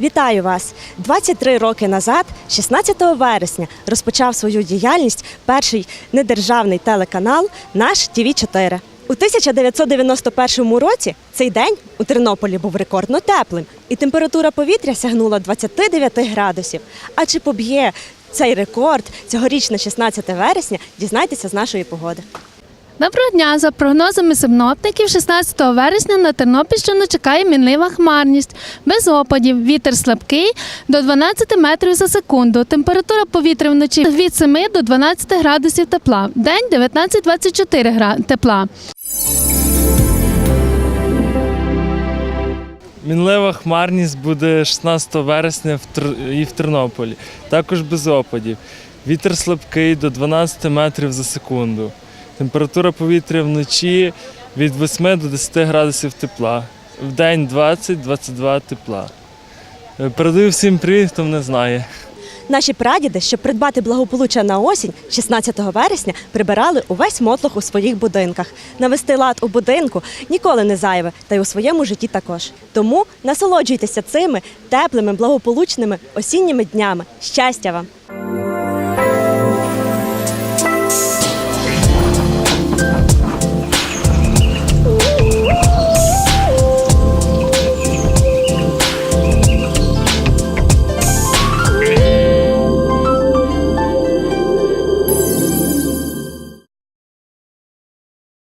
Вітаю вас! 23 роки назад, 16 вересня, розпочав свою діяльність перший недержавний телеканал Наш ТВ 4 У 1991 році цей день у Тернополі був рекордно теплим, і температура повітря сягнула 29 градусів. А чи поб'є цей рекорд цьогорічне 16 вересня? Дізнайтеся з нашої погоди. Доброго дня! За прогнозами синоптиків, 16 вересня на Тернопільщину чекає мінлива хмарність. Без опадів. Вітер слабкий до 12 метрів за секунду. Температура повітря вночі від 7 до 12 градусів тепла. День 19-24 гра... тепла. Мінлива хмарність буде 16 вересня і в Тернополі. Також без опадів. Вітер слабкий до 12 метрів за секунду. Температура повітря вночі від 8 до 10 градусів тепла. В день 20-22 тепла. Е, Передаю всім привіт, хто мене знає. Наші прадіди, щоб придбати благополуччя на осінь, 16 вересня прибирали увесь мотлох у своїх будинках. Навести лад у будинку ніколи не зайве, та й у своєму житті також. Тому насолоджуйтеся цими теплими, благополучними осінніми днями. Щастя вам!